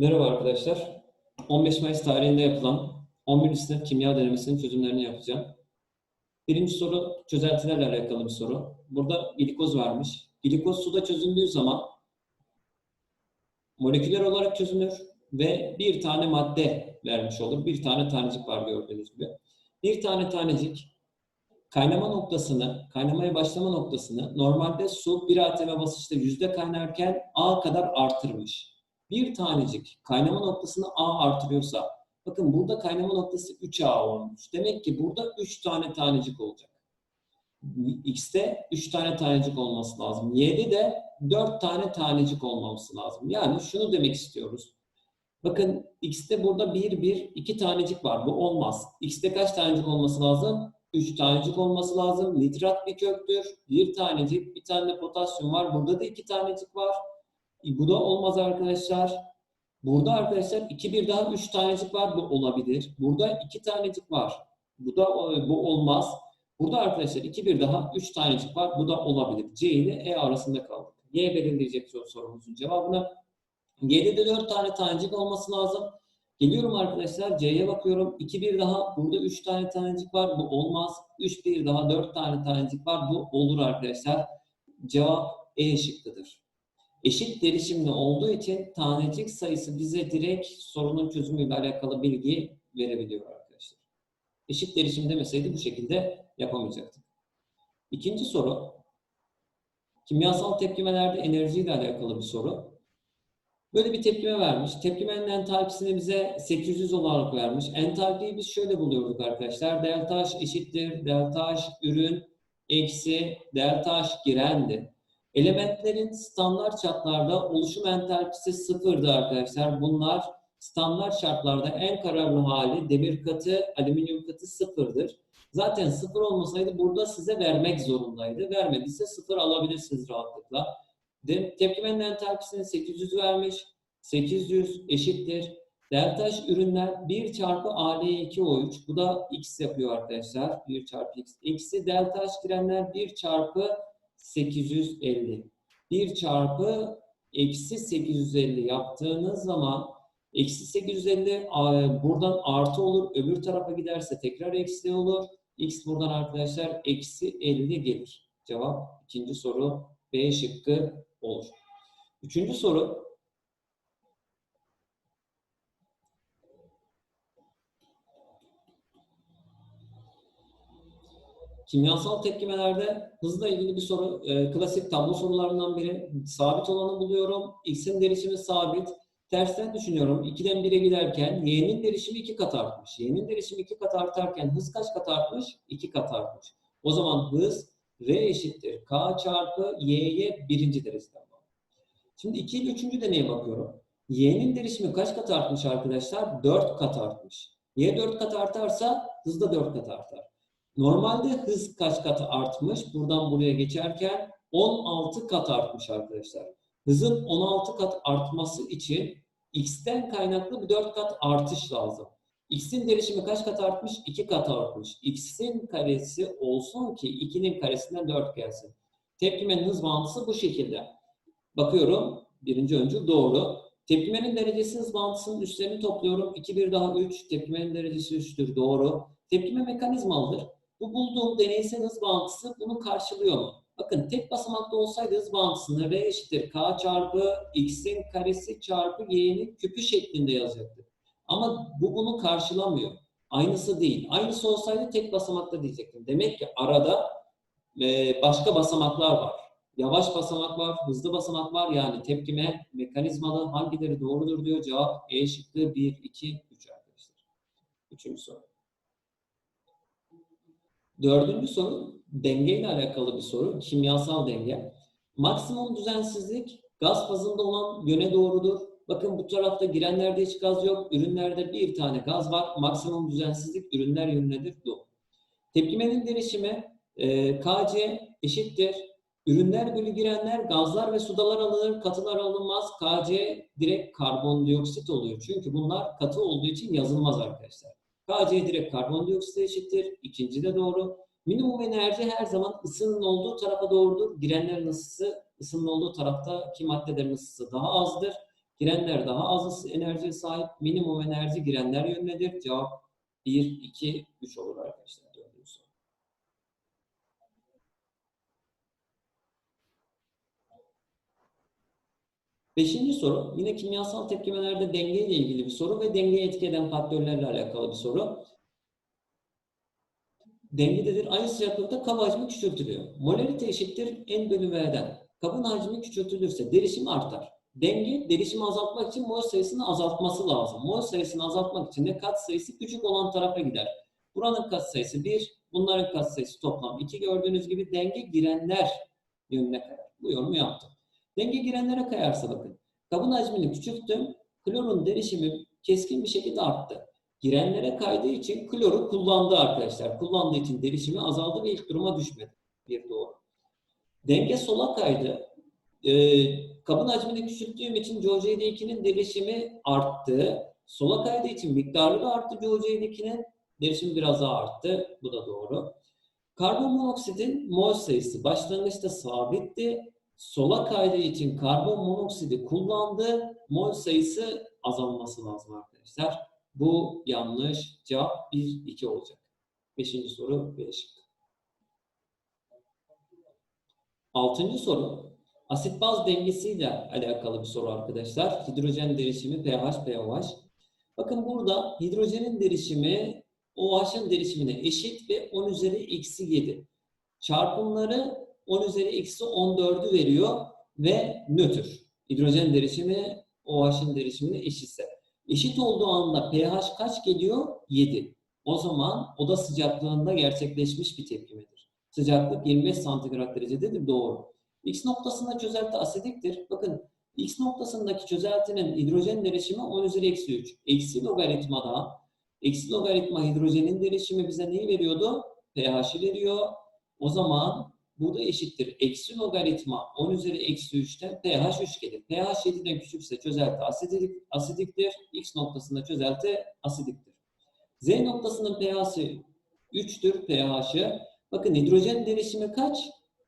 Merhaba arkadaşlar. 15 Mayıs tarihinde yapılan 11. sınıf kimya denemesinin çözümlerini yapacağım. Birinci soru çözeltilerle alakalı bir soru. Burada glikoz vermiş. Glikoz suda çözüldüğü zaman moleküler olarak çözünür ve bir tane madde vermiş olur. Bir tane tanecik var gördüğünüz gibi. Bir tane tanecik kaynama noktasını, kaynamaya başlama noktasını normalde su 1 atm basınçta yüzde kaynarken A kadar artırmış bir tanecik kaynama noktasını A artırıyorsa, bakın burada kaynama noktası 3A olmuş. Demek ki burada 3 tane tanecik olacak. X'te 3 tane tanecik olması lazım. Y'de de 4 tane tanecik olmaması lazım. Yani şunu demek istiyoruz. Bakın X'te burada 1, 1, 2 tanecik var. Bu olmaz. X'te kaç tanecik olması lazım? 3 tanecik olması lazım. Nitrat bir köktür. Bir tanecik, bir tane potasyum var. Burada da 2 tanecik var. E, bu da olmaz arkadaşlar. Burada arkadaşlar 2 bir daha 3 tanecik var. Bu olabilir. Burada 2 tanecik var. Bu da bu olmaz. Burada arkadaşlar 2 bir daha 3 tanecik var. Bu da olabilir. C ile E arasında kaldık. Y belirleyecek sorumuzun cevabını. Y'de de 4 tane tanecik olması lazım. Geliyorum arkadaşlar C'ye bakıyorum. 2 bir daha burada 3 tane tanecik var. Bu olmaz. 3 bir daha 4 tane tanecik var. Bu olur arkadaşlar. Cevap E şıkkıdır. Eşit derişimli olduğu için tanecik sayısı bize direkt sorunun çözümüyle alakalı bilgi verebiliyor arkadaşlar. Eşit derişim demeseydi bu şekilde yapamayacaktık. İkinci soru. Kimyasal tepkimelerde enerjiyle alakalı bir soru. Böyle bir tepkime vermiş. Tepkimenin entalpisini bize 800 olarak vermiş. Entalpiyi biz şöyle buluyorduk arkadaşlar. Delta H eşittir. Delta H ürün eksi delta H girendi. Elementlerin standart şartlarda oluşum entalpisi sıfırdı arkadaşlar. Bunlar standart şartlarda en kararlı hali demir katı, alüminyum katı sıfırdır. Zaten sıfır olmasaydı burada size vermek zorundaydı. Vermediyse sıfır alabilirsiniz rahatlıkla. De, tepkimenin entalpisini 800 vermiş. 800 eşittir. Delta H ürünler 1 çarpı AL2O3. Bu da X yapıyor arkadaşlar. 1 çarpı X. X'i delta H girenler 1 çarpı 850. 1 çarpı eksi 850 yaptığınız zaman eksi 850 buradan artı olur. Öbür tarafa giderse tekrar eksi olur. X buradan arkadaşlar eksi 50 gelir. Cevap ikinci soru B şıkkı olur. Üçüncü soru Kimyasal tepkimelerde hızla ilgili bir soru, e, klasik tablo sorularından biri. Sabit olanı buluyorum. X'in derişimi sabit. Tersten düşünüyorum. 2'den 1'e giderken Y'nin derişimi 2 kat artmış. Y'nin derişimi 2 kat artarken hız kaç kat artmış? 2 kat artmış. O zaman hız R eşittir. K çarpı Y'ye birinci dereceden var. Şimdi 2 ile 3. deneye bakıyorum. Y'nin derişimi kaç kat artmış arkadaşlar? 4 kat artmış. Y 4 kat artarsa hız da 4 kat artar. Normalde hız kaç kat artmış? Buradan buraya geçerken 16 kat artmış arkadaşlar. Hızın 16 kat artması için x'ten kaynaklı bir 4 kat artış lazım. x'in derişimi kaç kat artmış? 2 kat artmış. x'in karesi olsun ki 2'nin karesinden 4 gelsin. Tepkimenin hız bağıntısı bu şekilde. Bakıyorum. Birinci öncül doğru. Tepkimenin derecesi hız bağıntısının üstlerini topluyorum. 2, 1 daha 3. Tepkimenin derecesi 3'tür. Doğru. Tepkime mekanizmalıdır. Bu bulduğum deneysel hız bağıntısı bunu karşılıyor mu? Bakın tek basamakta olsaydı hız bağıntısını V eşittir K çarpı X'in karesi çarpı Y'nin küpü şeklinde yazacaktı. Ama bu bunu karşılamıyor. Aynısı değil. Aynısı olsaydı tek basamakta diyecektim. Demek ki arada e, başka basamaklar var. Yavaş basamak var, hızlı basamak var. Yani tepkime mekanizmalı hangileri doğrudur diyor. Cevap E şıkkı 1, 2, 3 arkadaşlar. Üçüncü soru. Dördüncü soru dengeyle alakalı bir soru. Kimyasal denge. Maksimum düzensizlik gaz fazında olan yöne doğrudur. Bakın bu tarafta girenlerde hiç gaz yok. Ürünlerde bir tane gaz var. Maksimum düzensizlik ürünler yönündedir. Doğru. Tepkimenin derişimi e, Kc eşittir. Ürünler bölü girenler gazlar ve sudalar alınır, katılar alınmaz. Kc direkt karbondioksit oluyor. Çünkü bunlar katı olduğu için yazılmaz arkadaşlar. Kc direkt karbondioksit eşittir. İkinci de doğru. Minimum enerji her zaman ısının olduğu tarafa doğrudur. Girenlerin ısısı ısının olduğu taraftaki maddelerin ısısı daha azdır. Girenler daha az enerjiye sahip. Minimum enerji girenler yönündedir. Cevap 1, 2, 3 olur arkadaşlar. Dördüncü soru. Beşinci soru, yine kimyasal tepkimelerde denge ile ilgili bir soru ve dengeyi etki eden faktörlerle alakalı bir soru. Dengededir. Aynı sıcaklıkta kab hacmi küçültülüyor. Molarite eşittir N bölü V'den. Kabın hacmi küçültülürse derişim artar. Denge, derişimi azaltmak için mol sayısını azaltması lazım. Mol sayısını azaltmak için de kat sayısı küçük olan tarafa gider. Buranın kat sayısı 1, bunların kat sayısı toplam 2. Gördüğünüz gibi denge girenler yönüne kayar. Bu yorumu yaptım. Denge girenlere kayarsa bakın. Kabın hacmini küçülttüm. Klorun derişimi keskin bir şekilde arttı. Girenlere kaydığı için kloru kullandı arkadaşlar. Kullandığı için derişimi azaldı ve ilk duruma düşmedi. Bir doğru. Denge sola kaydı. Ee, kabın hacmini küçülttüğüm için COCD2'nin derişimi arttı. Sola kaydığı için miktarı da arttı COCD2'nin. Derişimi biraz daha arttı. Bu da doğru. Karbon monoksidin mol sayısı başlangıçta sabitti. Sola kaydığı için karbon monoksidi kullandı. Mol sayısı azalması lazım arkadaşlar. Bu yanlış. Cevap 1, 2 olacak. Beşinci soru B. Altıncı soru. Asit baz dengesiyle alakalı bir soru arkadaşlar. Hidrojen derişimi pH, pOH. Bakın burada hidrojenin derişimi OH'ın derişimine eşit ve 10 üzeri eksi 7. Çarpımları 10 üzeri eksi 14'ü veriyor ve nötr. Hidrojen derişimi OH'ın derişimine eşitse. Eşit olduğu anda pH kaç geliyor? 7. O zaman oda sıcaklığında gerçekleşmiş bir tepkimedir. Sıcaklık 25 santigrat derecededir. Doğru. X noktasında çözelti asidiktir. Bakın X noktasındaki çözeltinin hidrojen derişimi 10 üzeri eksi 3. Eksi logaritmada eksi logaritma hidrojenin derişimi bize neyi veriyordu? pH'i veriyor. O zaman burada eşittir. Eksi logaritma 10 üzeri eksi 3'ten pH 3 gelir. pH 7'den küçükse çözelti asidik, asidiktir. X noktasında çözelti asidiktir. Z noktasının pH'i 3'tür pH'i. Bakın hidrojen derişimi kaç?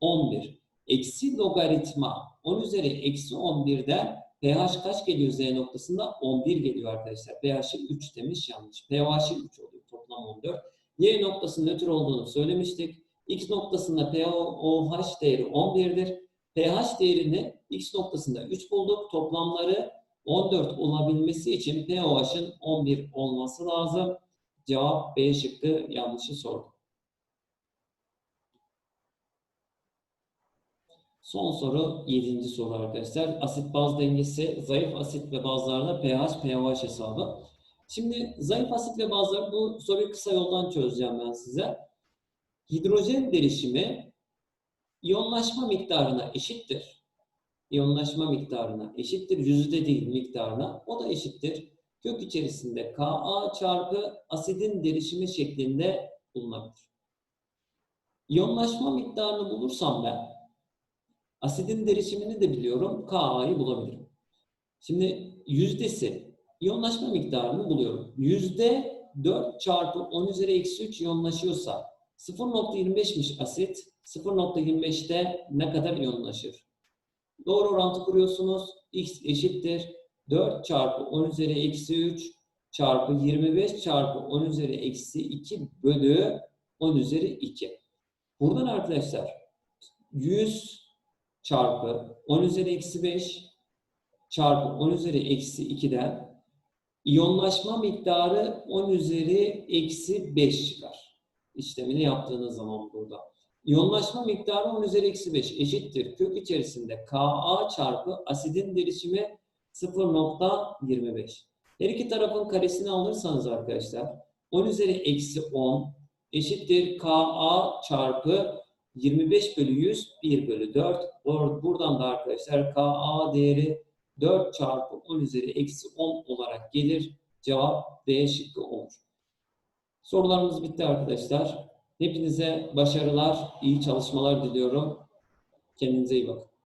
11. Eksi logaritma 10 üzeri eksi 11'den pH kaç geliyor Z noktasında? 11 geliyor arkadaşlar. pH'i 3 demiş yanlış. pH'i 3 oluyor. Toplam 14. Y noktasının nötr olduğunu söylemiştik. X noktasında pOH değeri 11'dir. pH değerini X noktasında 3 bulduk. Toplamları 14 olabilmesi için pOH'ın 11 olması lazım. Cevap B şıkkı yanlışı sordum. Son soru 7. soru arkadaşlar. Asit baz dengesi, zayıf asit ve bazlarda pH, pOH hesabı. Şimdi zayıf asit ve bazlar bu soruyu kısa yoldan çözeceğim ben size. Hidrojen derişimi iyonlaşma miktarına eşittir. İyonlaşma miktarına eşittir. Yüzde değil miktarına. O da eşittir. Kök içerisinde Ka çarpı asidin derişimi şeklinde bulunabilir. İyonlaşma miktarını bulursam ben asidin derişimini de biliyorum. Ka'yı bulabilirim. Şimdi yüzdesi iyonlaşma miktarını buluyorum. Yüzde 4 çarpı 10 üzeri eksi 3 iyonlaşıyorsa 0.25'miş asit. 0.25'te ne kadar iyonlaşır? Doğru orantı kuruyorsunuz. X eşittir. 4 çarpı 10 üzeri eksi 3 çarpı 25 çarpı 10 üzeri eksi 2 bölü 10 üzeri 2. Buradan arkadaşlar 100 çarpı 10 üzeri eksi 5 çarpı 10 üzeri eksi 2'den iyonlaşma miktarı 10 üzeri eksi 5 çıkar. İşlemini yaptığınız zaman burada. İyonlaşma miktarı 10 üzeri eksi 5 eşittir. Kök içerisinde Ka çarpı asidin derişimi 0.25. Her iki tarafın karesini alırsanız arkadaşlar 10 üzeri eksi 10 eşittir Ka çarpı 25 bölü 100 1 bölü 4. Buradan da arkadaşlar Ka değeri 4 çarpı 10 üzeri eksi 10 olarak gelir. Cevap B şıkkı olur. Sorularımız bitti arkadaşlar. Hepinize başarılar, iyi çalışmalar diliyorum. Kendinize iyi bakın.